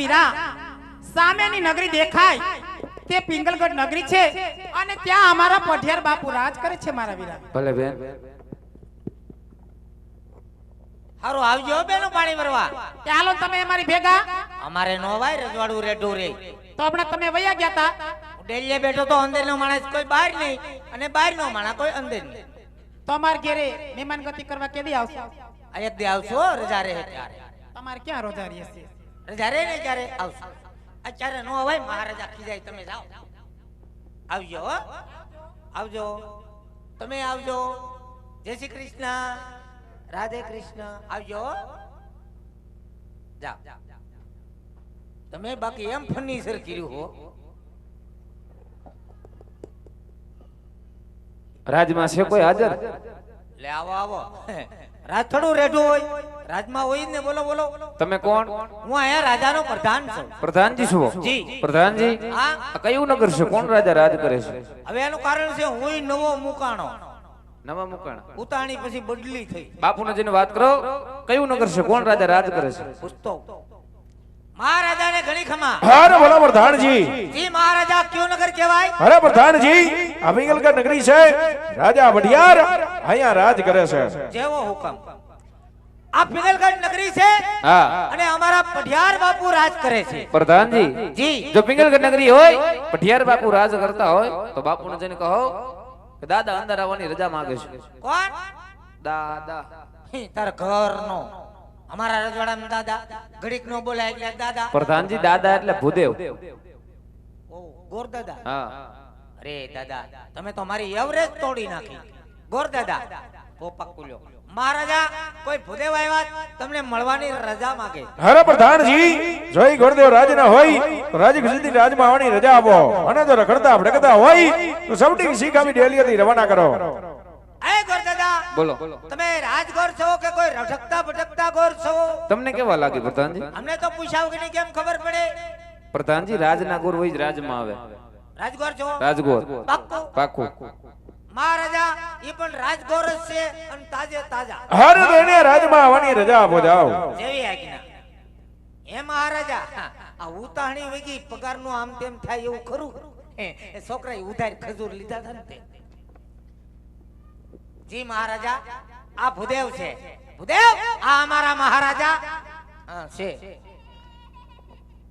વીરા. સામેની નગરી દેખાય. તે પિંગલગઢ નગરી છે. અને ત્યાં અમારા પઢિયાર બાપુ રાજ કરે છે મારા વીરા. ભલે બેન. હારો આવજો હો બેનો પાણી ભરવા. ચાલો તમે અમારી ભેગા. અમારે નો ભાઈ રજવાડું રેડું રે તો હમણાં તમે વયા ગયા તા. ડેલીએ બેઠો તો અંદર નો માણસ કોઈ બહાર નહીં અને બહાર નો માણસ કોઈ અંદર નહીં. તો અમાર ઘેરે મહેમાન ગતિ કરવા કેદી આવશો? એક દી આવશો રજા રહે ત્યારે. તમારે ક્યાં રોજારી રહે રજા રહે ને ત્યારે આવશો અત્યારે નો હોય મહારાજા ખીજાય તમે જાઓ. આવજો આવજો. તમે આવજો. જય શ્રી કૃષ્ણ. રાધે કૃષ્ણ. આવજો. જાઓ. તમે બાકી એમ ફર્નિચર કર્યું હો. રાજમાં છે કોઈ હાજર? લે આવો આવો. રાત થોડું રેઢું હોય. રાજમાં હોય ને બોલો બોલો. તમે કોણ? હું અહીંયા રાજાનો પ્રધાન છું. પ્રધાનજી છો જી. પ્રધાનજી? આ કયું નગર છે? કોણ રાજા રાજ કરે છે? હવે એનું કારણ છે હું નવો મુકાણો. નવા મુકાણ. ઉતાણી પછી બદલી થઈ. બાપુને જઈને વાત કરો કયું નગર છે? કોણ રાજા રાજ કરે છે? પૂછતો મહારાજાને ઘણી ખમા. અરે બોલો પ્રધાનજી. જી મહારાજા કયો નગર કહેવાય? અરે પ્રધાનજી આ નગરી છે. રાજા વઢિયાર અહીંયા રાજ કરે છે. જેવો હુકમ. આ પિંગલગઢ નગરી છે હા. અને અમારા પઢિયાર બાપુ રાજ કરે છે. પ્રધાનજી જી. જો પિંગલગઢ નગરી હોય પઠિયાર બાપુ રાજ કરતા હોય તો બાપુને જઈને કહો કે દાદા અંદર આવવાની રજા માંગે છે. કોણ? દાદા. તાર ઘરનો. અમારા રજવાડામાં દાદા. ઘડીક નો બોલાય એટલે દાદા. પ્રધાનજી દાદા એટલે ભૂદેવ. ઓ ગોર દાદા. હા. અરે દાદા તમે તો મારી એવરેજ તોડી નાખી. ગોર દાદા. પોપા કુલ્યો. મહારાજા કોઈ ભૂદેવ આવ્યા તમને મળવાની રજા માંગે. હરે પ્રધાનજી જય ગોરદેવ રાજ ના હોય તો રાજ ગુજરાતી રાજમાં આવવાની રજા આપો. અને જો રખડતા ભડકતા હોય તો સૌથી ડેલી ડેલીથી રવાના કરો. એ ગોર દાદા બોલો. તમે રાજગોર છો કે કોઈ રખડતા ભટકતા ગોર છો? તમને કેવા લાગે પ્રધાનજી? અમને તો પૂછાવ કે કેમ ખબર પડે? પ્રધાનજી રાજના ગુરુ હોય જ રાજમાં આવે. રાજગોર છો? રાજગોર. પાક્કું? પાકું મહારાજા એ પણ રાજગોર જ છે અને તાજે તાજા. હર તો રાજમાં આવવાની રજા આપો જાઓ. જેવી આજ્ઞા. હે મહારાજા આ ઉતાહણી વેગી પગારનું આમ તેમ થાય એવું ખરું? એ છોકરાએ ઉધાર ખજૂર લીધા હતા ને તે. જી મહારાજા આ ભૂદેવ છે. ભૂદેવ આ અમારા મહારાજા. હા છે.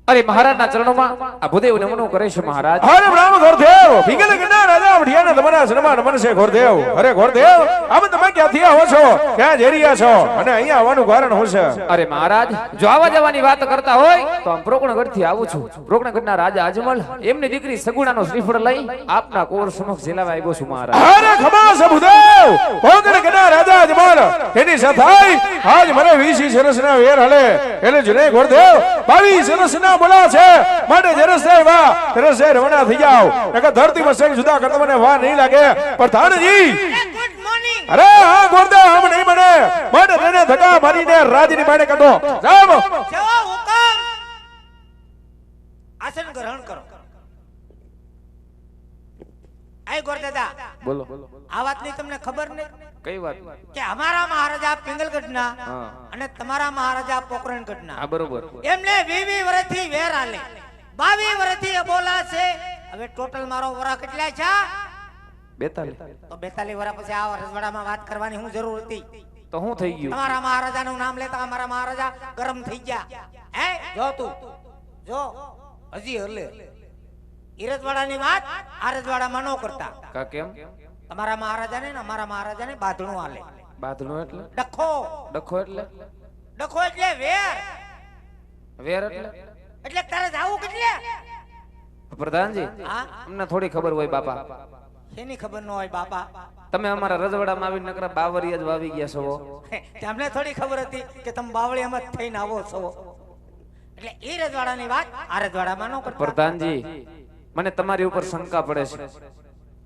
અરે મહારાજના ચરણોમાં આ ભૂદેવ નમનો કરે છે મહારાજ. અરે બ્રાહ્મ ગોરદેવ પિંગલગઢના રાજા વઢિયારના તમારા સન્માન છે ગોરદેવ અરે ગોરદેવ આમ તમે ક્યાંથી આવો છો? ક્યાં જઈ છો? અને અહીંયા આવવાનું કારણ શું છે? અરે મહારાજ જો આવા જવાની વાત કરતા હોય તો આમ પ્રોકણગઢથી આવું છું. પ્રોકણગઢના રાજા અજમલ એમની દીકરી સગુણાનો શ્રીફળ લઈ આપના કોર સમક્ષ જેલાવા આવ્યો છું મહારાજ. અરે ખમાસ ભૂદેવ કના રાજા અજમલ એની સથાઈ આજ મને વીસી સરસના વેર હલે. એટલે જને ગોરદેવ બાવી સરસના બોલા છે. માટે જરસ વા તરસ રવાના થઈ જાવ નકર ધરતી મસ્તક જુદા કરતા મને વા નહીં લાગે. પ્રધાનજી અરે હા ગોરદેવ હમ નહીં મને માટે તેને ધક્કા મારીને રાજની બાણે કાઢો જાવ આસન ગ્રહણ કરો. આય ગોર દાદા બોલો. આ વાતની તમને ખબર નહીં? કઈ વાત કે અમારા મહારાજા પિંગલગઢના હા. અને તમારા મહારાજા પોકરણગઢના. આ બરોબર. એમને વી વી વર્ષથી વેર આલે. બાવી વર્ષથી અબોલા છે હવે ટોટલ મારો વરા કેટલા છે બેતાલી તો બેતાલી વરા પછી આ રજવાડામાં વાત કરવાની હું જરૂર હતી. તો હું થઈ ગયું? તમારા મહારાજાનું નામ લેતા અમારા મહારાજા ગરમ થઈ ગયા. હે જો તું જો. હજી હલે. ઈ રજવાડાની વાત આરજવાડામાં રજવાડામાં ન કરતા. કા કેમ? તમારા મહારાજાને ને અમારા મહારાજાને બાંધણું આલે. બાંધણું એટલે? ડખો. ડખો એટલે? ડખો એટલે વેર. વેર એટલે? એટલે તારે જાવું કેટલે પ્રધાનજી અમને થોડી ખબર હોય બાપા. એની ખબર ન હોય બાપા? તમે અમારા રજવાડામાં આવીને નકરા બાવરિયા જ વાવી ગયા છો તમને થોડી ખબર હતી કે તમે બાવળીયામાં થઈને આવો છો. એટલે એ રજવાડાની વાત આ રજવાડામાં ન કરતા. પ્રધાનજી મને તમારી ઉપર શંકા પડે છે.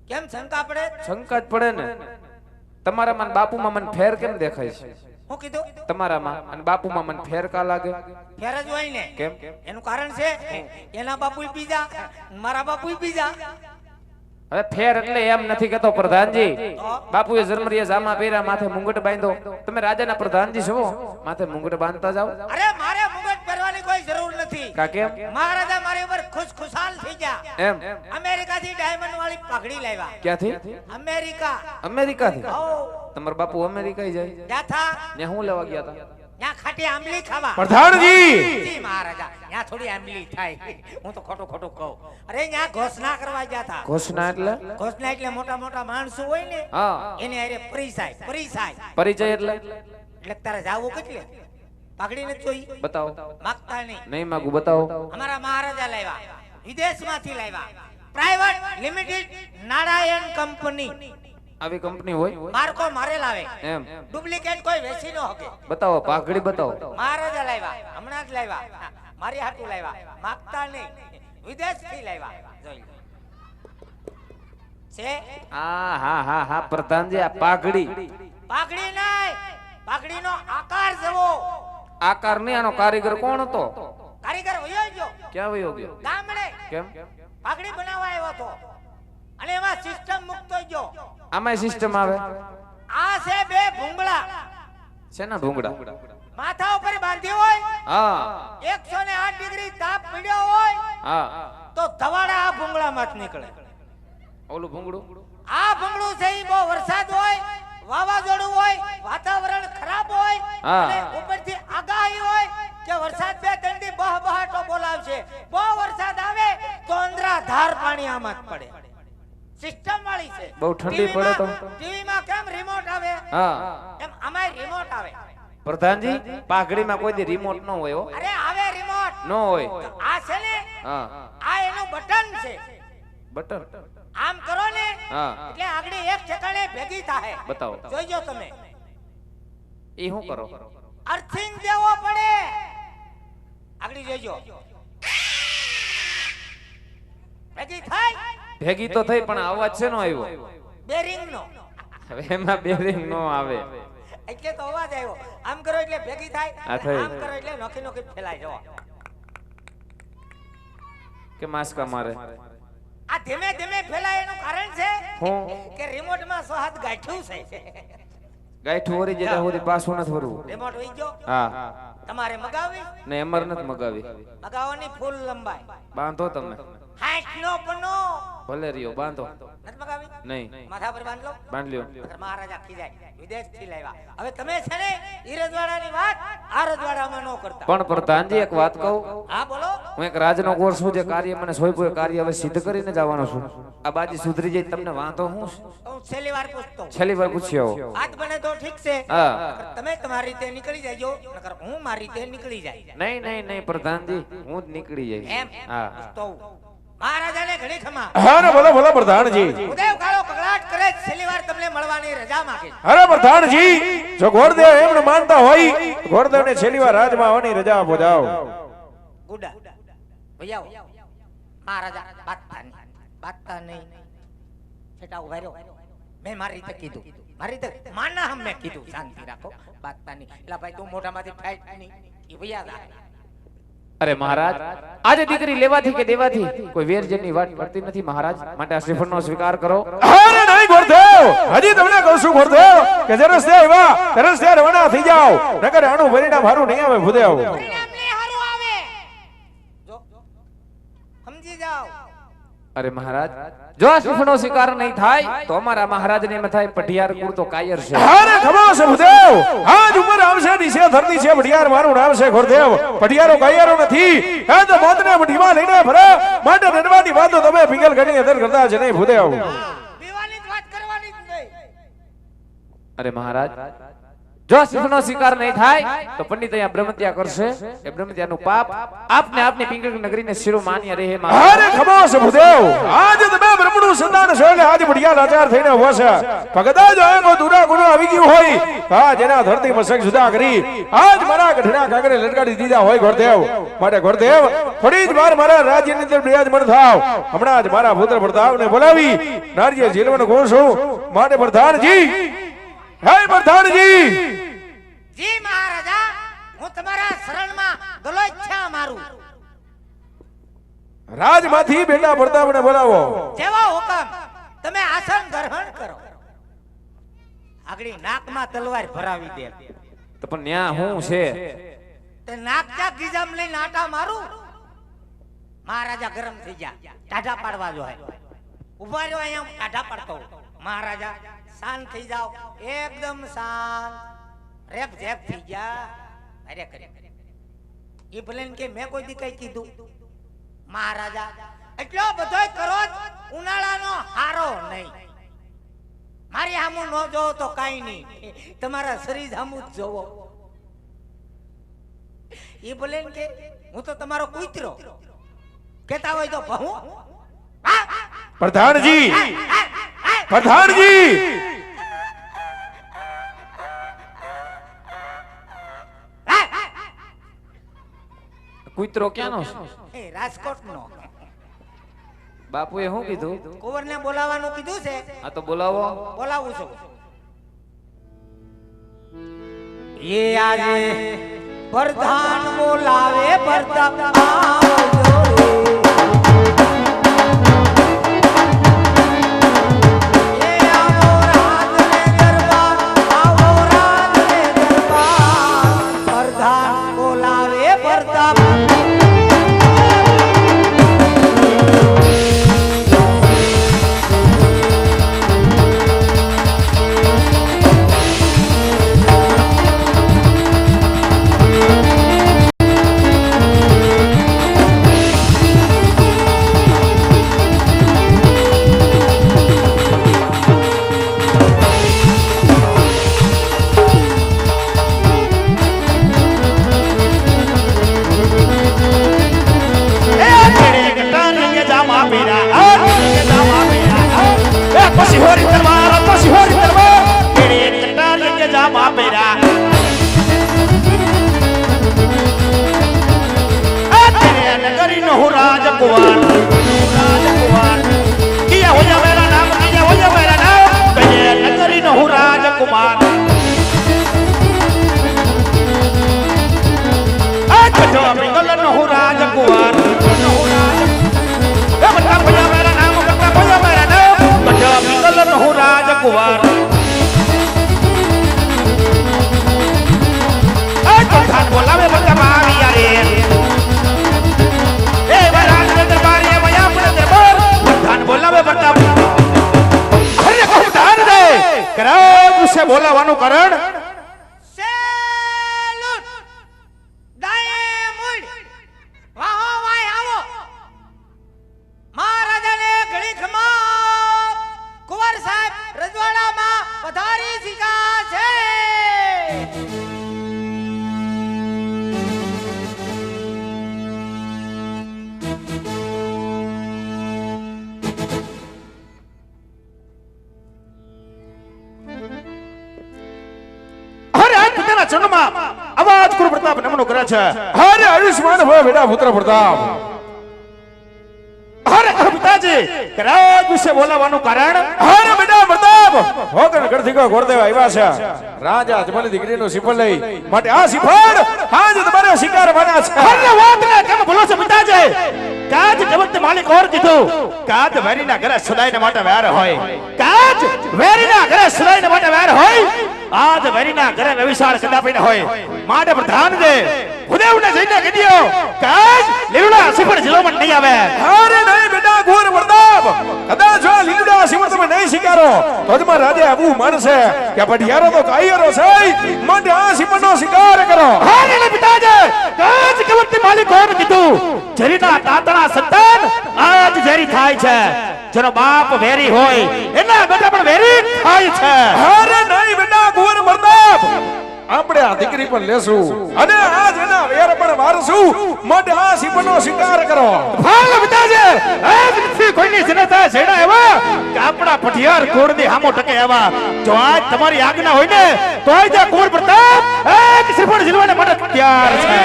કેમ શંકા પડે? શંકા જ પડે ને. તમારામાં બાપુમાં મને ફેર કેમ દેખાય છે? હું કીધું? તમારામાં અને બાપુમાં મને ફેર કા લાગે? ફેર જ હોય ને. કેમ? એનું કારણ છે એના બાપુ બીજા મારા બાપુ બીજા હવે ફેર એટલે એમ નથી કેતો પ્રધાનજી. બાપુએ જન્મરીએ જામા પહેર્યા માથે મુંગટ બાંધો. તમે રાજાના પ્રધાનજી છો? માથે મુંગટ બાંધતા જાઓ. અરે મારે મુગટ પહેરવાની કોઈ જરૂર નથી કા કેમ મહારાજા મારી ઉપર ખુશ ખુશાલ થઈ ગયા એમ? અમેરિકાથી ડાયમંડ વાળી પાઘડી લાવ્યા. ક્યાંથી? અમેરિકા. અમેરિકા થી તમાર બાપુ અમેરિકા જાય? થા. ત્યાં હું લેવા ગયા હતા ત્યાં ખાટી આંબલી ખાવા. પ્રધાનજી! જી મહારાજા ત્યાં થોડી આંબલી થાય. હું તો ખોટું ખોટું કહું. અરે ત્યાં ઘોષણા કરવા ગયા હતા ઘોષણા એટલે? ઘોષણા એટલે મોટા મોટા માણસો હોય ને હા. એને અરે પરિચય પરિચય. પરિચય એટલે? એટલે તારે જાવું કેટલે? પાઘડી નથી જોઈ. બતાવો. માગતા નહીં. નહીં માગું બતાવો. અમારા મહારાજા લાવ્યા. વિદેશમાંથી લાવ્યા. Private limited Narayan company. આવી કંપની હોય? માર્કો મારે લાવે. એમ. ડુપ્લિકેટ કોઈ વેચી ન હકે બતાવો પાઘડી બતાવો. મહારાજા લાવ્યા. હમણાં જ લાવ્યા. મારી હાટુ લાવ્યા. માગતા નહીં. વિદેશથી લાવ્યા. જોઈ. છે? હા હા હા હા પ્રધાનજી આ પાઘડી. પાઘડી નહીં. પાઘડીનો આકાર જવો આકાર નહીં આનો કારીગર કોણ હતો? કારીગર વયો ગયો. ક્યાં વયો ગયો? ગામડે. કેમ? પાઘડી બનાવવા આવ્યો હતો. અને એમાં સિસ્ટમ મુક્ત ગયો. આમાં સિસ્ટમ આવે? આ છે બે ભૂંગળા. છેના ભૂંગળા? માથા ઉપર બાંધી હોય હા. એકસો ને આઠ ડિગ્રી તાપ પડ્યો હોય હા. તો ધવાડા આ ભૂંગળામાં જ નીકળે. ઓલું ભૂંગળું? આ ભૂંગળું છે એ બહુ વરસાદ હોય વાવાઝોડું હોય વાતાવરણ ખરાબ હોય હા. અને ઉપરથી આગાહી હોય કે વરસાદ બે ત્રણ દી બહ બહાટો બોલાવશે. બહુ વરસાદ આવે તો અંદરા ધાર પાણી આમાં જ પડે. સિસ્ટમ વાળી છે. બહુ ઠંડી પડે તો? ટીવીમાં કેમ રિમોટ આવે? હા. એમ આમાં રિમોટ આવે. પ્રધાનજી પાઘડીમાં કોઈ દી રિમોટ ન હોય અરે આવે રિમોટ ન હોય. આ છે ને હા. આ એનું બટન છે. બટર આમ કરો ને એટલે આગળી એક ઠેકાણે ભેગી થાય. બતાવો. જોઈજો તમે. એ શું કરો? અર્થિંગ દેવો પડે. આગળી જોઈજો. ભેગી થાય. ભેગી તો થઈ પણ અવાજ છે નો આવ્યો? બેરિંગ નો હવે એમાં બેરિંગ નો આવે. એટલે તો અવાજ આવ્યો. આમ કરો એટલે ભેગી થાય. આમ કરો એટલે નોખી નોખી ફેલાય. જવા કે માસ્કા મારે? આ ધીમે ધીમે ફેલાય એનું કારણ છે કે રિમોટમાં સો હાથ ગાંઠ્યું છે. ગાંઠું વરી જાય ત્યાં સુધી પાછું નથી વરવું રિમોટ વઈ ગયો? હા. તમારે મગાવી ને અમર નથી મગાવી મગાવવાની ફૂલ લંબાઈ. બાંધો તમે. હાથ નો પનો. ભલે રહ્યો બાંધો. નહીં. માથા પર બાંધ લો. બાંધ લ્યો. મહારાજ આખી જાય વિદેશથી લાવ્યા. હવે તમે છે ને ઈરજવાડા ની વાત આ રજવાડામાં ન કરતા. પણ પ્રધાનજી એક વાત કહું. હા બોલો. હું એક રાજનો કોર્સ છું જે કાર્ય મને સોયપુર કાર્ય હવે સિદ્ધ કરીને જવાનો છું. આ બાજી સુધરી જાય તમને વાંધો હું છેલ્લી વાર પૂછતો છેલ્લી વાર પૂછી આવો. આજ બને તો ઠીક છે. હા. તમે તમારી રીતે નીકળી જાયજો નકર હું મારી રીતે નીકળી જાય. નહીં નહીં નહીં પ્રધાનજી હું જ નીકળી એમ? હા. તો મહારાજાને ઘણી ખમા. અરે ભલે ભલે પ્રધાનજી. ઉદય કાળો કકડાટ કરે છે. વાર તમને મળવાની રજા માંગે અરે પ્રધાનજી જો ઘોડદેવ એમને માનતા હોય ઘોડદેવને છેલ્લી વાર રાજમાં આવવાની રજા આપો જાઓ. ગુડા ભૈયા આવો. મહારાજા બાતતા નહીં બાતતા નહીં છેટા ઊભા મેં મારી રીતે કીધું. મારી રીતે માના હમ મેં કીધું. શાંતિ રાખો બાતતા નહીં એલા ભાઈ તું મોઢામાંથી ફાઈટ નહીં. એ ભૈયા જાય અરે મહારાજ, આજે દીકરી લેવાથી કે દેવાથી કોઈ વેરજનની વાત પડતી નથી મહારાજ, માટે આ શ્રીફળનો સ્વીકાર કરો. અરે નહીં ઘોડદેવ હજી તમને કહું છું ઘોડદેવ કે જરસ આવ્યા તરસ તે રવાના થઈ જાઓ. નકર આનું પરિણામ હારું નહીં આવે, ભૂદેવ. પરિણામ ને હારું આવે જો સમજી જાઓ અરે મહારાજ જો આ શિકાર નહીં થાય તો અમારા મહારાજને એમ થાય પઢિયાર કુળ તો કાયર છે. અરે ખમા છે ભૂદેવ. આજ ઉપર આવશે નીચે ધરતી છે ભટિયાર મારું નામ છે ઘોડદેવ પઢિયારો કાયરો નથી. એ તો મોતને મઢીમાં લઈને ફરે. માટે રડવાની વાતો તમે પિંગલ ઘણી અંદર કરતા છે નહીં ભૂદેવ. પીવાની વાત કરવાની જ નહીં. અરે મહારાજ જો શ્રીફળનો સ્વીકાર નહીં થાય, તો પંડિત અહીંયા બ્રહ્મત્યા કરશે. એ બ્રહ્મત્યાનું પાપ આપને આપની પિંગળ નગરીને શિરો માન્ય રહે અરે ખમા છે ભૂદેવ, આજ તમે બ્રહ્મનું સંતાન છો એટલે આજે બઢિયા લાચાર થઈને ઊભા છે. ભગતા જો એનો દુરા ગુનો આવી ગયું હોય હા જેના ધરતી મસક જુદા કરી, આજ મારા ગઢડા કાગરે લટકાડી દીધા હોય ગોરદેવ માટે ગોરદેવ થોડી જ વાર મારા રાજ્યની અંદર બિરાજમાન થાવ. હમણાં જ મારા પુત્ર પ્રતાપને બોલાવી નારજી જીલવાનું ઘોષું માટે પ્રધાનજી હે પ્રધાનજી! જી મહારાજા હું તમારા શરણમાં ગલોચ્છા મારું. રાજમાંથી બેટા પ્રતાપને બોલાવો. જેવા હુકમ તમે આસન ગ્રહણ કરો. આગળી નાકમાં તલવાર ભરાવી દે. તો પણ ન્યા હું છે? તે નાક ચા ગીજામ લઈને આટા મારું? મહારાજા ગરમ થઈ ગયા. ટાઢા પાડવા જો ઊભા રહ્યો અહીંયા ટાઢા પાડતો મહારાજા શાંત થઈ જાઓ. એકદમ શાંત. રેપ ઝેપ થઈ ગયા અરે કરે. એ ભલે કે મેં કોઈ દી કઈ કીધું. મહારાજા એટલો બધો કરો ઉનાળાનો હારો નહીં. મારી હામું ન જોવો તો કઈ નહીં. તમારા શરીર હામું જ જોવો. એ ભલે કે હું તો તમારો કૂતરો. કેતા હોય તો હા? પ્રધાનજી. પ્રધાનજી! કૂતરો ક્યાંનો છે? એ રાજકોટનો બાપુએ શું કીધું? કુંવરને બોલાવવાનું કીધું છે? આ તો બોલાવો. બોલાવું છું. એ આજે પ્રધાન બોલાવે પ્રતાપ હું રાજકુમાર રાજકુમાર કિયા હોયા મેરા નામ કિયા હોયા મેરા નામ કયે નગરીનો હું રાજકુમાર આ કજો મિંગલનો હું રાજકુમાર હું રાજકુમાર એ કરાવ વિશે બોલાવાનું કારણ ચરણમાં અવાજ ગુરુ પ્રતાપ નમનો કરે છે. હરે આયુષ્માન ભવ બેટા પુત્ર પ્રતાપ. હરે પિતાજી કરાવ વિશે બોલાવાનું કારણ? હરે બેટા પ્રતાપ. હોગન ગઢથી કો ગોરદેવ આવ્યા છે. રાજા જમલી દીકરીનો સિફળ લઈ. માટે આ સિફળ. આજ તમારે શિકારવાના છે. હરે વાત ને કેમ બોલો છો પિતાજી? કાજ જગત માલિક ઓર કીધું કાજ વેરીના ઘરે સદાયને માટે વેર હોય. કાજ વેરીના ઘરે સદાયને માટે વેર હોય. આજ વેરીના ઘરે રવિશાળ કદાપી હોય. માટે પ્રધાન દે. ભુદેવને જઈને કહી દ્યો કાજ લીલુડા સિફળ જિલ્લોમાં નહીં આવે. અરે નહીં બેટા ઘોર વરદાબ કદાચ જો લીલુડા સિંહ તમે નહીં સ્વીકારો તો રાજે રાજા આવું માનશે કે પઢિયારો તો કાયરો છે માટે આ સિંહનો સ્વીકાર કરો. અરે લે પિતાજી કાજ કવર્તિ માલિક ઓર કીધું જરીના તાતણા સંતાન આજ જરી થાય છે. જેનો બાપ વેરી હોય એના બેટા પણ વેરી થાય છે. અરે નહીં બેટા ઘોર પ્રતાપ આપણે આ દીકરી પણ લેશું. અને આજ એના વેર પણ વારશું. આ સિંહનો શિકાર કરો. હાલ પિતાજી આજ નથી કોઈની જનતા છેડા એવા. કે આપણા પઠિયાર કોળની હામો ટકે એવા. જો આજ તમારી આજ્ઞા હોય ને તો આજ આ કોળ પ્રતાપ એક સિંહણ જીલવાને માટે તૈયાર છે.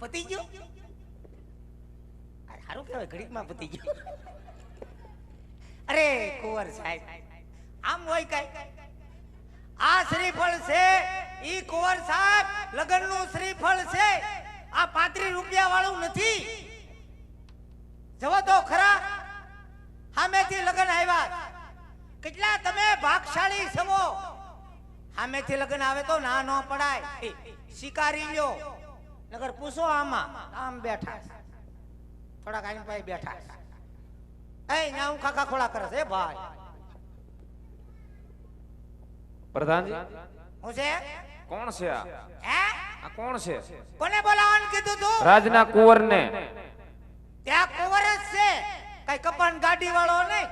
પતી ગયો આ ઘડીકમાં પતી ગયો. અરે, કુંવર સાહેબ, આમ હોય કઈ? આ શ્રીફળ છે, ઈ કુંવર સાહેબ, લગ્નનું શ્રીફળ છે. આ પાંત્રીસ રૂપિયા વાળું નથી. જવો તો ખરા, સામેથી લગ્ન આવ્યા. કેટલા તમે ભાગશાળી છો? સામેથી લગ્ન આવે તો ના ન પડાય. શિકારી લ્યો. નગર પૂછો આમાં, આમ બેઠા. થોડાક આની ભાઈ બેઠા. એ ના હું ખાખા ખોળા કરે છે ભાઈ. પ્રધાનજી? હું છે? કોણ છે આ? હે? આ કોણ છે? કોને બોલાવવાનું કીધું તું? રાજના કુંવરને. ત્યાં કુંવર જ છે. કઈ કપાન ગાડી વાળો નહીં.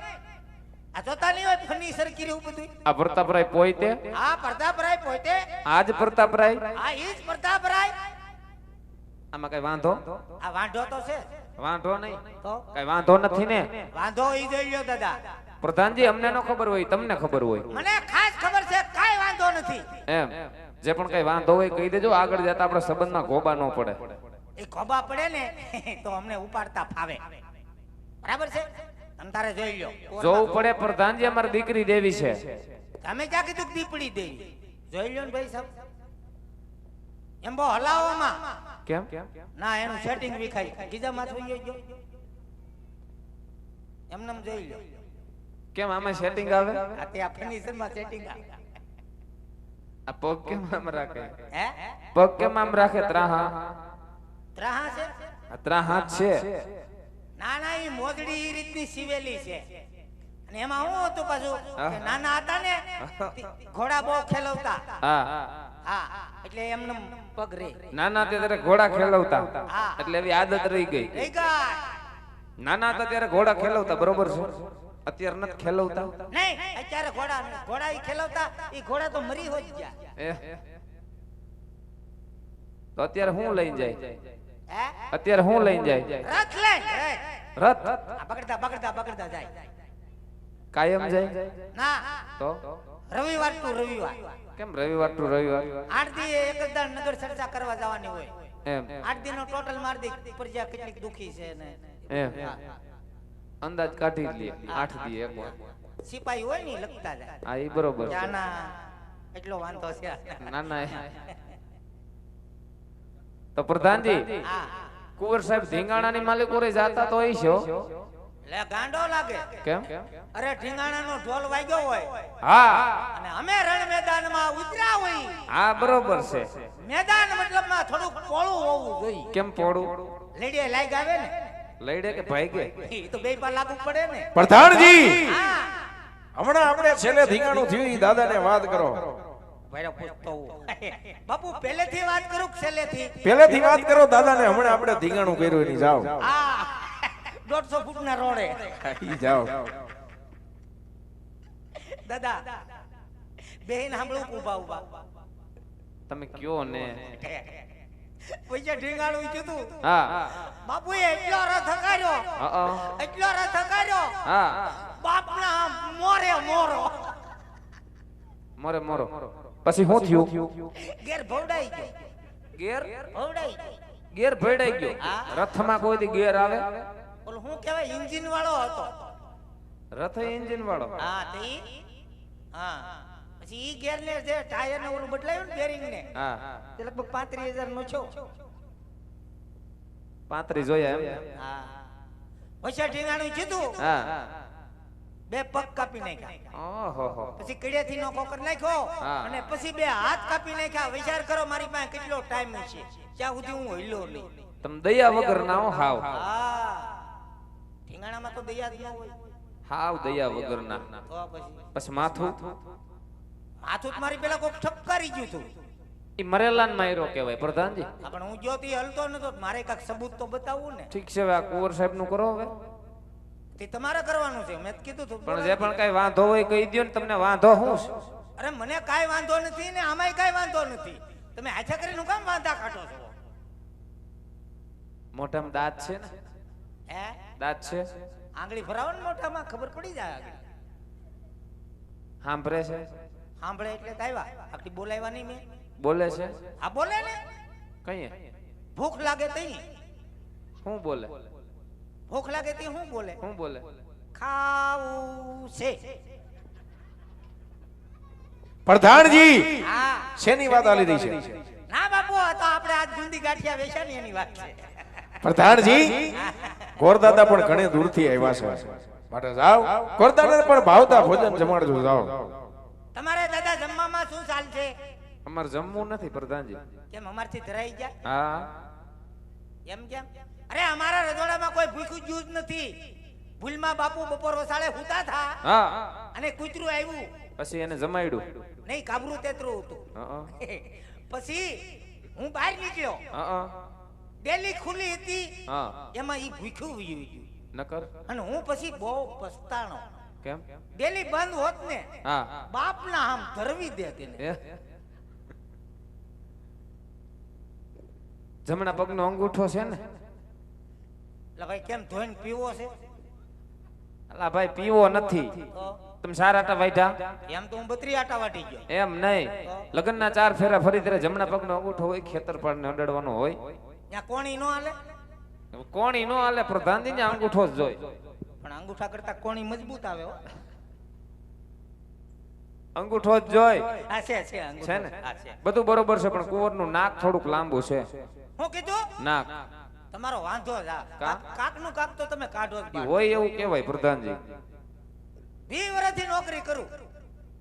આ જોતા નહીં હોય ફની સરકી રહ્યું બધું આ પ્રતાપરાય પોઈતે? હા પ્રતાપરાય પોઈતે. આજ પ્રતાપરાય? આ ઈ જ પ્રતાપરાય. આમાં કઈ વાંધો? આ વાંધો તો છે. વાંધો નહીં. કઈ વાંધો નથી ને? વાંધો ઈ જોઈ લ્યો દાદા. પ્રધાનજી અમને ન ખબર હોય તમને ખબર હોય. મને ખાસ ખબર છે કાઈ વાંધો નથી. એમ. જે પણ કઈ વાંધો હોય કહી દેજો આગળ જતા આપણે સંબંધમાં ગોબા ન પડે. એ ખોબા પડે ને તો અમને ઉપાડતા ફાવે. બરાબર છે? તમ તારે જોઈ લ્યો. જોવું પડે પ્રધાનજી અમારી દીકરી દેવી છે. તમે ક્યાં કીધું દીપડી દેવી? જોઈ લ્યો ને ભાઈ સાહેબ. એમ બહુ હલાવવામાં. કેમ? ના એનું સેટિંગ વિખાય બીજા માથું ગયો એમને જોઈ લો. કેમ આમાં સેટિંગ આવે? આ તે આ ફર્નિચરમાં સેટિંગ આ પગ કેમ આમ રાખે? હે? પગ કેમ આમ રાખે? ત્રાહા. ત્રાહા છે? આ ત્રાહા છે. ના ના ઈ મોજડી ઈ રીતની સીવેલી છે. અને એમાં હું હતું પાછું? નાના હતા ને ઘોડા બહુ ખેલવતા. હા. હા. એટલે એમને પગ રે. નાના તે ત્યારે ઘોડા ખેલાવતા. એટલે એવી આદત રહી ગઈ. રહી નાના હતા ત્યારે ઘોડા ખેલાવતા બરોબર છે? અત્યારે નથી ખેલાવતા? નહીં અત્યારે ઘોડા ઘોડા ઈ ખેલાવતા ઈ ઘોડા તો મરી હોઈ ગયા. તો અત્યારે હું લઈને જાય? અત્યારે હું લઈને જાય? રથ લે રથ? બગડતા બગડતા બગડતા જાય. કાયમ જાય? ના. તો? રવિવાર ટુ રવિવાર. કેમ રવિવાર ટુ રવિવાર? આઠ દી એક જ નગર ચર્ચા કરવા જવાની હોય. એમ. આઠ દી નો ટોટલ માર દી પ્રજા કેટલી દુખી છે ને. એમ. અંદાજ કાઢી જ લે. આઠ દી એક વાર. સિપાહી હોય ને લખતા જાય. હા એ બરોબર. જાના એટલો વાંધો છે. ના ના તો પ્રધાનજી કુંવર સાહેબ ધીંગાણાની માલિકોરે જાતા તો એ છો? લે ગાંડો લાગે. કેમ? અરે ઠીંગાણાનો ઢોલ વાગ્યો હોય. હા. અને અમે રણ મેદાનમાં ઉતર્યા હોય. હા બરોબર છે. મેદાન મતલબમાં થોડુંક પોળું હોવું જોઈએ. કેમ પોળું? લેડીએ લાગ આવે ને? લઈડે કે ભાઈ કે તો બે પર લાગુ પડે ને. પ્રધાનજી! હા. હમણાં આપણે છેલ્લે ધીંગાણું થયું ઈ દાદાને વાત કરો. ભાઈરો પૂછતો હું. બાપુ પહેલેથી વાત કરું કે છેલ્લેથી? પહેલેથી વાત કરો દાદાને હમણાં આપણે ધીંગાણું કર્યું એની જાઓ હા. દોઢસો ફૂટ ના રોડે જાઓ. દાદા બેન સાંભળું ઊભા ઊભા તમે કયો ને? પૈસા ઢીંગાણું કીધું હા. બાપુએ એટલો રથ હકાર્યો હા એટલો રથ હકાર્યો હા. બાપના મોરે મોરો. મોરે મોરો. પછી શું થયું? ઘેર ભવડાઈ ગયો. ગેર ભવડાઈ ગયો. ગેર ભેડાઈ ગયો. હા. રથમાં કોઈ દી ગેર આવે? ઓલો હું કહેવાય? એન્જિન વાળો હતો. રથ એન્જિન વાળો હા તે ઈ? હા. પછી ઈ ગેર ને જે ટાયર ને ઓલું બદલાયું ને બેરિંગ ને હા. તે લગભગ પાંત્રીસ હજાર નો છો. પાંત્રીસ જોયા એમ? હા. પૈસા ઢીંગાણું કીધું હા. બે પગ કાપી નાખ્યા. ઓહો હો પછી કડિયાથી નો કોકર નાખ્યો હા. અને પછી બે હાથ કાપી નાખ્યા. વિચાર કરો મારી પાસે કેટલો ટાઈમ છે? ત્યાં સુધી હું હિલ્લો નહીં. તમે દયા વગર ના હો હાવ. હા. ઠીંગાણામાં તો દયા જ ન હોય. હાવ દયા વગરના. તો પછી? પછી માથું? માથું જ મારી પેલા કોક ઠપકારી ગયું હતું ઈ મરેલાન માયરો કહેવાય પ્રધાનજી. પણ હું જ્યોતિ હલતો નતો મારે કાક સબૂત તો બતાવવું ને. ઠીક છે આ કુંવર સાહેબનું કરો હવે. તે તમારે કરવાનું છે મેં કીધું હતું પણ જે પણ કઈ વાંધો હોય કહી દ્યો ને તમને વાંધો હું અરે મને કાંઈ વાંધો નથી ને આમાંય કાંઈ વાંધો નથી. તમે આછા કરીને કામ વાંધા કાઢો છો? મોઢામાં દાંત છે ને? હે? દાંત છે? આંગળી ભરાવો ને મોઢામાં ખબર પડી જાય આગળ. સાંભળે છે? સાંભળે એટલે આવ્યા. આટલી બોલાવ્યા નહીં મેં. બોલે છે? આ બોલે ને. કઈ ભૂખ લાગે તઈ. શું બોલે? ભૂખ લાગે તે શું બોલે? શું બોલે? ખાવું છે. પ્રધાનજી હા. શેની વાત આલી રહી છે? ના બાપુ આ તો આપણે આજ ગુંદી ગાંઠિયા વેચ્યા એની વાત છે. પ્રધાનજી ગોરદાદા પણ ઘણી દૂરથી આવ્યા છે. માટે જાઓ. ગોરદાદાને પણ ભાવતા ભોજન જમાડજો જાઓ. તમારે દાદા જમવામાં શું ચાલ છે? અમારે જમવું નથી પ્રધાનજી. કેમ અમારથી ધરાઈ ગયા? હા. એમ કેમ? અરે અમારા રજોડામાં કોઈ ભૂખ્યું જ્યું જ નથી. ભૂલમાં બાપુ બપોર વસાળે હુતા થા. હા. અને કૂતરું આવ્યું. પછી એને જમાડ્યું નહીં કાબરું તેતરું હતું. પછી હું બહાર નીકળ્યો. હા. ડેલી ખુલ્લી હતી હા. એમાં ઈ ભૂખ્યું વયું ગયું નકર? અને હું પછી બહુ પસ્તાણો. કેમ? ડેલી બંધ હોત ને હા. બાપના આમ ધરવી દે તેને. જમણા પગનો અંગૂઠો છે ને. એટલે ભાઈ કેમ ધોઈને પીવો છે? અલા ભાઈ પીવો નથી. તમે સારા આટા વાઢ્યા? એમ તો હું બત્રી આટા વાટી ગયો. એમ નહીં. લગ્નના ચાર ફેરા ફરી ત્યારે જમણા પગનો અંગૂઠો હોય ખેતર પાડને અડાડવાનો હોય. ત્યાં કોણી નો હાલે? કોણી નો હાલે પ્રધાનજી ને અંગૂઠો જ જોઈ. પણ અંગૂઠા કરતા કોણી મજબૂત આવે હો. અંગૂઠો જ જોઈ. આ છે છે છે ને? બધું બરોબર છે પણ કુંવરનું નાક થોડુંક લાંબુ છે. હું કીધું? નાક. તમારો વાંધો જ કાકનું કાક તો તમે કાઢો જ હોય એવું કેવાય પ્રધાનજી. વી વર્ષથી નોકરી કરું.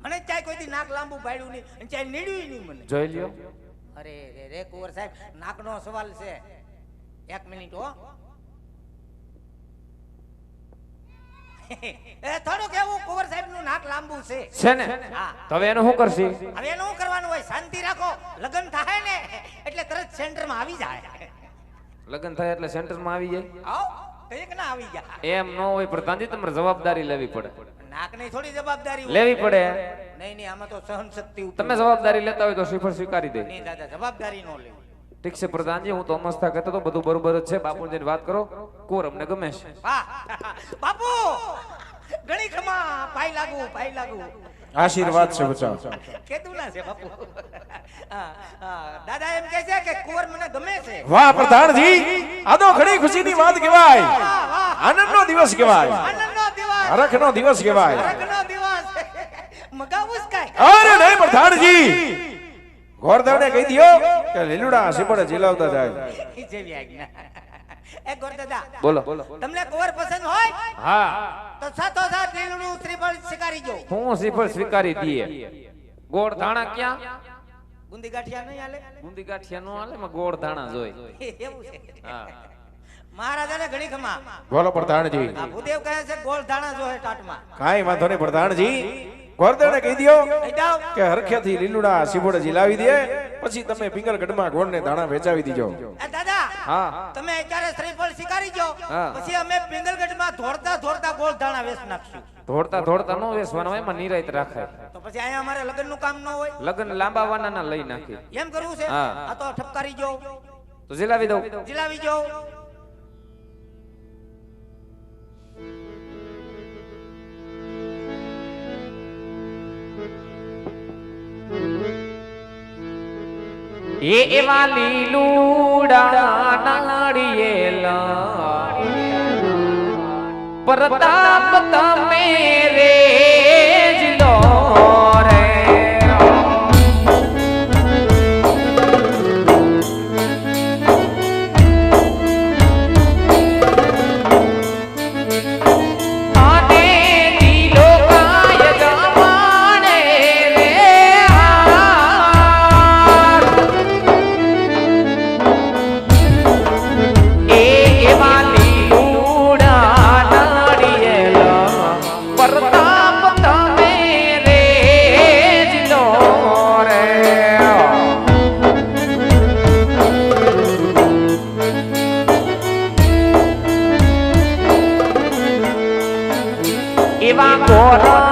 મને ચાય કોઈ દી નાક લાંબુ પાડ્યું નહીં ચાય નીડ્યું નહીં મને. જોઈ લ્યો. અરે રે રે કુંવર સાહેબ નાકનો સવાલ છે. એક મિનિટ હો. એ થોડુંક એવું કુંવર સાહેબનું નાક લાંબુ છે. છે ને? તો હવે એનું શું કરશી? હવે એનું શું કરવાનું હોય? શાંતિ રાખો. લગ્ન થાય ને એટલે તરત સેન્ટરમાં આવી જાય. લગ્ન થાય એટલે સેન્ટરમાં આવી જાય? આવ કંઈક ના આવી જાય. એમ ન હોય પ્રધાનજી તમારે જવાબદારી લેવી પડે. નાકની થોડી જવાબદારી લેવી પડે. નહીં નહીં આમાં તો સહન શક્તિ તમે જવાબદારી લેતા હોય તો શ્રીફળ સ્વીકારી દે. નહીં દાદા જવાબદારી નો લેવી. ઠીક છે પ્રધાનજી હું તો અમસ્તા કહેતો તો બધું બરોબર જ છે. બાપુજીની વાત કરો કોર અમને ગમે છે. બાપુ! ઘણી ખમા પાઈ લાગુ પાઈ લાગુ. આશીર્વાદ છે બચાવ કેતું ના છે બાપુ. દાદા એમ કહે છે કે કુંવર મને ગમે છે. વાહ પ્રધાનજી. આ તો ઘણી ખુશીની વાત કહેવાય. આનંદનો દિવસ કહેવાય. આનંદનો દિવસ. હરખનો દિવસ કહેવાય. હરખનો દિવસ. મગાવું કાય અરે નહીં પ્રધાનજી. ગોરદેવને કહી દ્યો કે લીલુડા સિબડે જીલાવતા જાય. જેવી આજ્ઞા. એ ગોરદાદા બોલો. બોલો તમને કુંવર પસંદ હોય હા. તો સાતો સાત લીલુડું શ્રીફળ સ્વીકારી જો હું શ્રીફળ સ્વીકારી દઈએ. ગોળ ધાણા ક્યાં? ગુંદી ગાંઠિયા નહીં હાલે? બુંદી ગાંઠિયા નો હાલે માં ગોળ ધાણા જોઈ એવું છે. હા. મહારાજાને ઘણી ખમા. બોલો પ્રધાનજી. આ ભૂદેવ કહે છે ગોળ ધાણા જોહે ટાટમાં. કાંઈ વાંધો નહીં પ્રધાનજી. ગોરદેવને કહી દો કે હરખેથી લીલુડા સિબોડ જીલાવી દે પછી તમે પિંગલગઢમાં ગોળને દાણા વેચાવી દીજો. દાદા હા. તમે અત્યારે શ્રીફળ સ્વીકારી જો પછી અમે પિંગલગઢમાં ધોળતા ધોળતા ગોળ દાણા વેચ નાખશું. ધોળતા ધોળતા નો વેસવાનો હોય એમાં નિરાયત રાખે. તો પછી અહીંયા અમારે લગ્નનું કામ ન હોય? લગ્ન લાંબા વાના લઈ નાખી. એમ કરવું છે? આ તો ઠપકારી જો તો જીલાવી દઉં. જીલાવી જો એ એવા લીલુડા નાળિયેલા પ્રતાપ તમે રે Oh.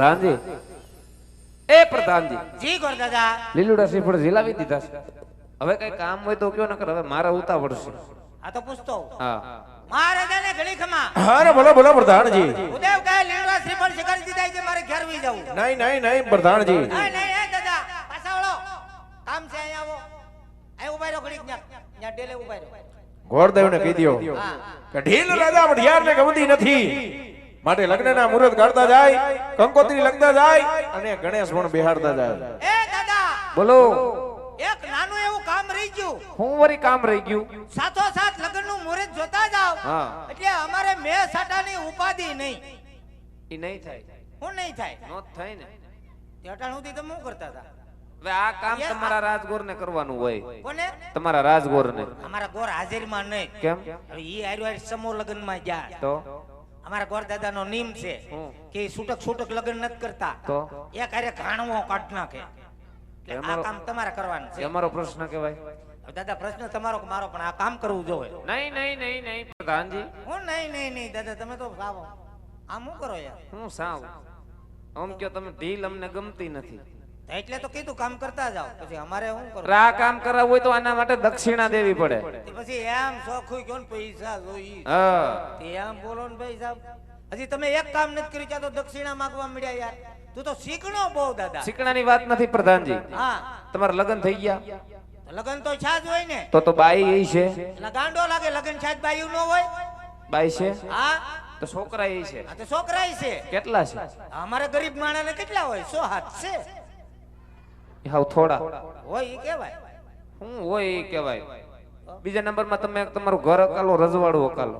પ્રધાનજી. એ પ્રધાનજી. જી ગોર દાદા લીલુડા શ્રીફળ ઝીલાવી દીધા છે. હવે કઈ કામ હોય તો કયો નકર હવે મારા ઉતાવળ છે આ તો પૂછતો. હા. મહારાજાને ઘડી ખમા. અરે બોલો બોલો પ્રધાનજી. ઉદેવ કહે લીલવા શ્રીફળ શિખર દીધા છે મારે ઘેર વી જવું. નહીં નહીં નહીં પ્રધાનજી. નહીં નહીં એ દાદા પાછા વળો. કામ છે અહીંયા આવો. અહીં ઊભા રહ્યો ઘડીક ન્યા ન્યા ડેલે ઊભા રહ્યો ગોરદેવને કહી દ્યો. કે ઢીલ રાજા ગમતી નથી. માટે લગ્નના મુહૂર્ત કાઢતા જાય કંકોત્રી લગતા જાય અને ગણેશ પણ બિહારતા જાય. એ દાદા બોલો. એક નાનું એવું કામ રહી ગયું. હું વરી કામ રહી ગયું? સાથો સાથ લગ્નનું મુહૂર્ત જોતા જાવ હા. એટલે અમારે મે સાટાની ઉપાધિ નહીં. એ નહીં થાય. હું નહીં થાય. નો થાય ને. તે સુધી તમે શું કરતા હતા? હવે આ કામ તમારા રાજગોર ને કરવાનું હોય. કોને? તમારા રાજગોર ને અમારા ગોર હાજરીમાં નહીં. કેમ? હવે ઈ હારી લગ્ન સમૂહ લગ્નમાં ગયા. તો? અમારા ગોર દાદાનો નિયમ છે કે છૂટક છૂટક લગ્ન નથી કરતા. તો? એક હારે ઘાણવો કાઢ નાખે. આ કામ તમારે કરવાનું છે. અમારો પ્રશ્ન કહેવાય. દાદા પ્રશ્ન તમારો કે મારો પણ આ કામ કરવું જોઈએ. નહીં નહીં નહીં નહીં. પ્રધાનજી હું નહીં નહીં નહીં દાદા તમે તો સાવ આમ શું કરો યાર? હું સાવ? આમ કયો તમે ઢીલ અમને ગમતી નથી. એટલે તો કીધું કામ કરતા જાવ પછી અમારે શું કરવું? આ કામ કરાવવું હોય તો આના માટે દક્ષિણા દેવી પડે. પછી એમ સોખું કયો ને પૈસા જોઈ. હા. તે એમ બોલો ને ભાઈ સાહેબ હજી તમે એક કામ નથી કર્યું ત્યાં તો દક્ષિણા માંગવા મળ્યા યાર. તું તો શીખણો બહુ દાદા. શીખણાની વાત નથી પ્રધાનજી. હા. તમારા લગ્ન થઈ ગયા. લગન તો છાજ હોય ને. તો તો બાઈ એ છે. ગાંડો લાગે લગન છાજ બાઈ નો હોય. બાઈ છે? હા. તો છોકરા એ છે. તો એ છે. કેટલા છે? અમારે ગરીબ માણસને કેટલા હોય? સો હાથ છે. હાવ થોડા. હોય એ કેવાય હું હોય એ કહેવાય. બીજા નંબરમાં તમે તમારું ઘર અકાલો રજવાડું અકાલો.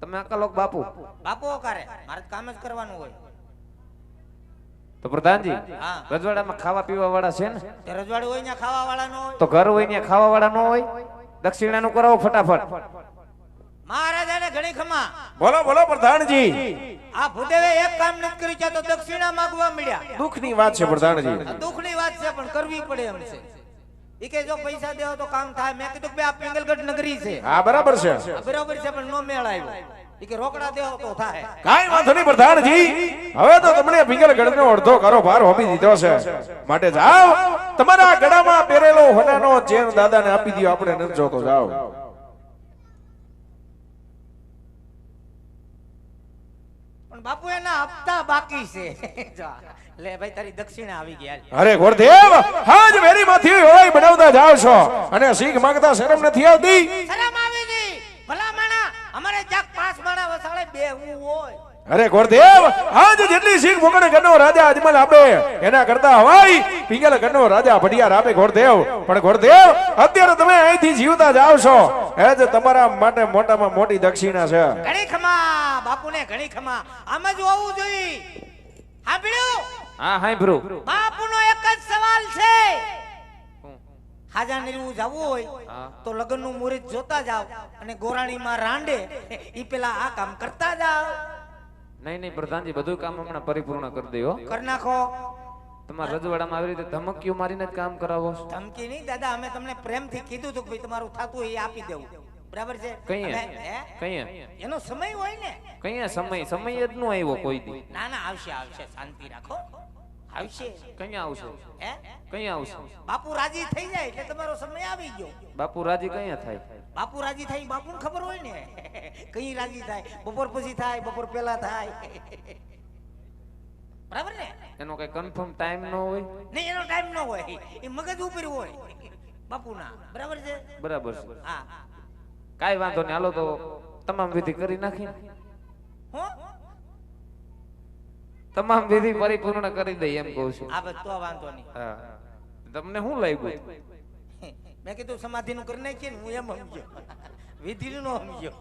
તમે અકાલો બાપુ? બાપુ અકારે. મારે કામ જ કરવાનું હોય. તો પ્રધાનજી. રજવાડામાં ખાવા પીવા વાળા છે ને? તે રજવાડું હોય ને ખાવા વાળા નો હોય. તો ઘર હોય ને ખાવા વાળા નો હોય? દક્ષિણાનું કરાવો ફટાફટ. મહારાજાને ઘણી ખમા. બોલો બોલો પ્રધાનજી. આ ભૂદેવે એક કામ નથી કર્યું ત્યાં તો દક્ષિણા માંગવા મળ્યા. દુઃખની વાત છે પ્રધાનજી. દુઃખની વાત છે પણ કરવી પડે એમ છે. ઈ કે જો પૈસા દેવો તો કામ થાય. મેં કીધું કે આ પિંગલગઢ નગરી છે. હા બરાબર છે. બરાબર છે પણ નો મેળ આવ્યો. ઈ કે રોકડા દેવો તો થાય. કાંઈ વાંધો નહીં પ્રધાનજી. હવે તો તમને પિંગલગઢનો અડધો કારોબાર હોપી દીધો છે. માટે જાઓ તમારા ગળામાં પહેરેલો હોનાનો ચેન દાદાને આપી દો આપણે જોતો જાઓ. પણ બાપુ એના હપ્તા બાકી છે. લે ભાઈ તારી દક્ષિણા આવી ગયા અરે ગોરદેવ હાજ વેરી માંથી હોય બનાવતા જાવ છો. અને શીખ માંગતા શરમ નથી આવતી. શરમ આવી ગઈ. ભલા માણા અમારે જાક પાંચ માણા વસાળે બે હું હોય. અરે ગોરદેવ આજ જેટલી શીખ મોકળે ગણો રાજા અજમલ આપે એના કરતા હવાઈ પિંગલ ગણો રાજા ભડિયાર આપે ગોરદેવ. પણ ગોરદેવ અત્યારે તમે અહીંથી જીવતા જાવ છો એ જ તમારા માટે મોટામાં મોટી દક્ષિણા છે. ઘણી ખમા બાપુને ઘણી ખમા. આમ જ હોવું જોઈએ. સાંભળ્યું? હા હાય બાપુનો એક જ સવાલ છે. હાજા નીરવું જવું હોય તો લગ્નનું મુહૂર્ત જોતા જાવ અને ગોરાણીમાં રાંડે ઈ પેલા આ કામ કરતા જાવ નહીં નહીં પ્રધાનજી બધું કામ હમણાં પરિપૂર્ણ કરી દયો કર નાખો. તમારા રજવાડામાં આવી રીતે ધમકીઓ મારીને જ કામ કરાવો. ધમકી નહીં દાદા અમે તમને પ્રેમથી કીધું હતું કે ભાઈ તમારું થતું એ આપી દેવું. બરાબર છે? કઈ કઈ એનો સમય હોય ને. કઈ સમય સમય જ નો આવ્યો કોઈ દી. ના ના આવશે આવશે. શાંતિ રાખો. આવશે? કઈ આવશે? હે? કઈ આવશે? બાપુ રાજી થઈ જાય એટલે તમારો સમય આવી ગયો. બાપુ રાજી કઈ થાય? બાપુ રાજી થાય બાપુને ખબર હોય ને? કઈ રાજી થાય? બપોર પછી થાય બપોર પહેલા થાય. બરાબર ને? એનો કઈ કન્ફર્મ ટાઈમ ન હોય? નહીં એનો ટાઈમ ન હોય. એ મગજ ઉપર હોય બાપુના. બરાબર છે? બરાબર છે. હા. કાઈ વાંધો નહીં. હાલો તો તમામ વિધિ કરી નાખી હું? તમામ વિધિ પરિપૂર્ણ કરી દઈ એમ કહું છું. આ તો વાંધો નહીં. હા. તમને શું લાગ્યું? મેં કીધું સમાધિ નું કરી નાખીએ ને હું એમ સમજ્યો. વિધિ નું સમજ્યો.